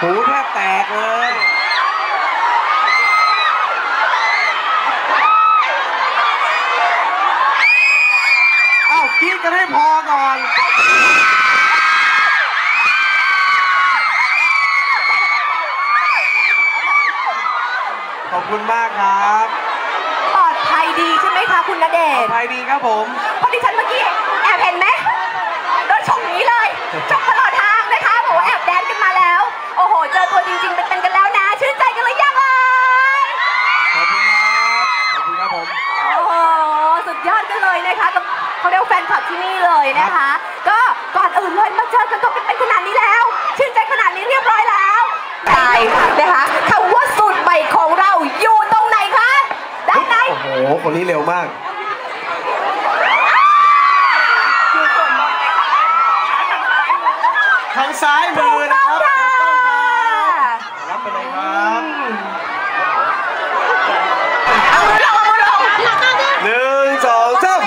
หูแทบแตกเลยเอ้ากรีดกันให้พอก่อนขอบคุณมากครับ ปลอดภัยดีใช่ไหมคะคุณณเดปลอชดน์ภัยดีครับผม เพราะดิฉันเมื่อ เขาเรียกว่าแฟนคลับที่นี่เลยนะคะ ก็ก่อนอื่นเลยมาเจอกันตัวเป็นๆขนาดนี้แล้ว ชื่นใจขนาดนี้เรียบร้อยแล้วใช่นะคะคำว่าสูตรใหม่ของเราอยู่ตรงไหนคะด้านในโอ้โหคนนี้เร็วมากทางซ้ายมือนะครับ ค่ะ รับไปเลยครับ เอามือลงเอามือลง หนึ่งสองสาม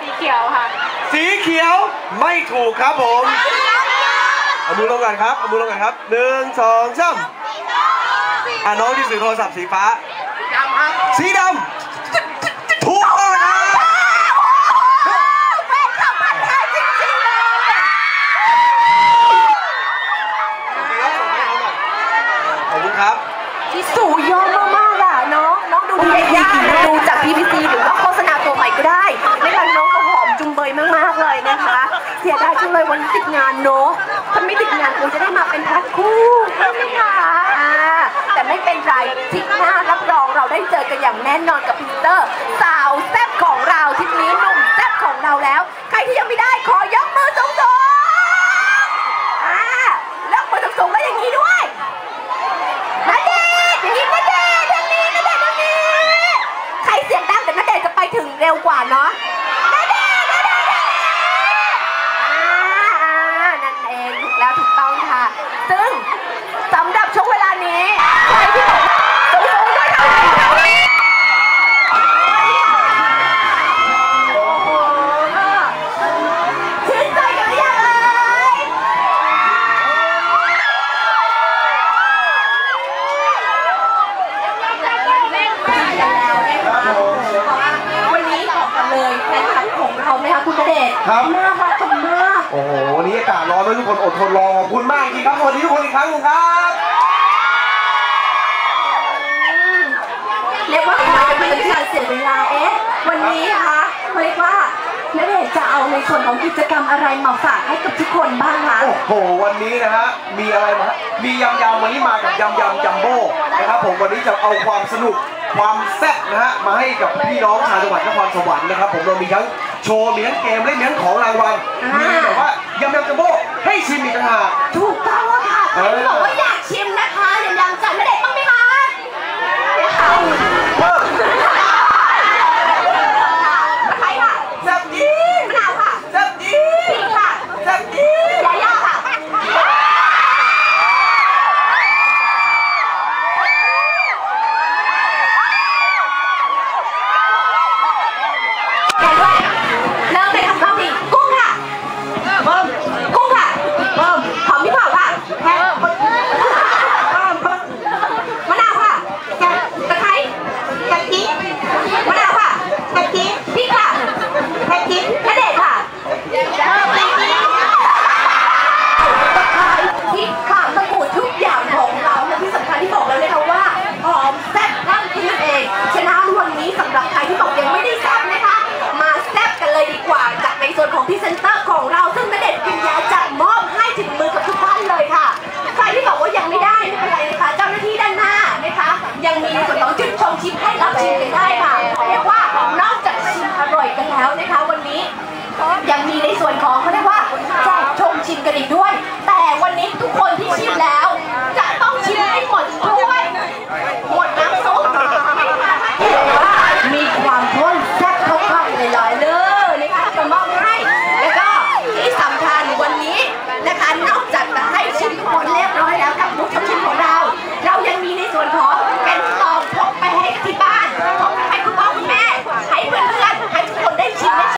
สีเขียวค่ะ สี เขียวไม่ถูกครับผมเอามือลงกันครับเอามือลงกันครับหนึ่งสองสามอะน้องที่ถือโทรศัพท์สีฟ้า สีดำถูกต้องครับแฟนคลับพันธุ์แท้จริงๆเลยขอบคุณครับ ที่สูยอมมากๆอะน้อง น้องดูดียากดูจาก BBC หรือว่าโฆษณาตัวใหม่ก็ได้ไม่งั้นน้องก็หอม จุงเบยมากๆเลยนะคะเสียดายจุงเลยวันนี้ติดงานเนาะถ้าไม่ติดงานคงจะได้มาเป็นแพ็คคู่ใช่ไหมคะอ่าแต่ไม่เป็นไรทิศหน้ารับรองเราได้เจอกันอย่างแน่นอนกับพีเตอร์ คุณณเดชน์ครับน่ารักกันมากโอ้โหวันนี้อากาศร้อนด้วยทุกคนอดทนรอขอบคุณมากจริงครับสวัสดีทุกคนอีกครั้งหนึงครับเรียกว่ามากันไม่เป็นการเสียเวลาเอ๊ะวันนี้นะคะเรียกว่าณเดชน์จะเอาในส่วนของกิจกรรมอะไรมาฝากให้กับทุกคนบ้างคะโอ้โหวันนี้นะฮะมีอะไรมาฮะมียำยำวันนี้มากับยำยำจัมโบ้นะครับผมวันนี้จะเอาความสนุกความแซ่บนะฮะมาให้กับพี่น้องชาวจังหวัดนครสวรรค์นะครับผมเรามีทั้ง โชว์มีทั้งเกมและมีทั้งของรางวัลมีแบบว่ายำยำจัมโบ้ให้ชิมอีกต่างหากถูกต้องแล้วค่ะใครที่บอกว่าอยาก ใชิมกันได้ค่ะเรียกว่านอกจากชิมอร่อยกันแล้วนะคะวันนี้ยังมีในส่วนของเขาเรียกว่าแจกชมชิมกันอีกด้วย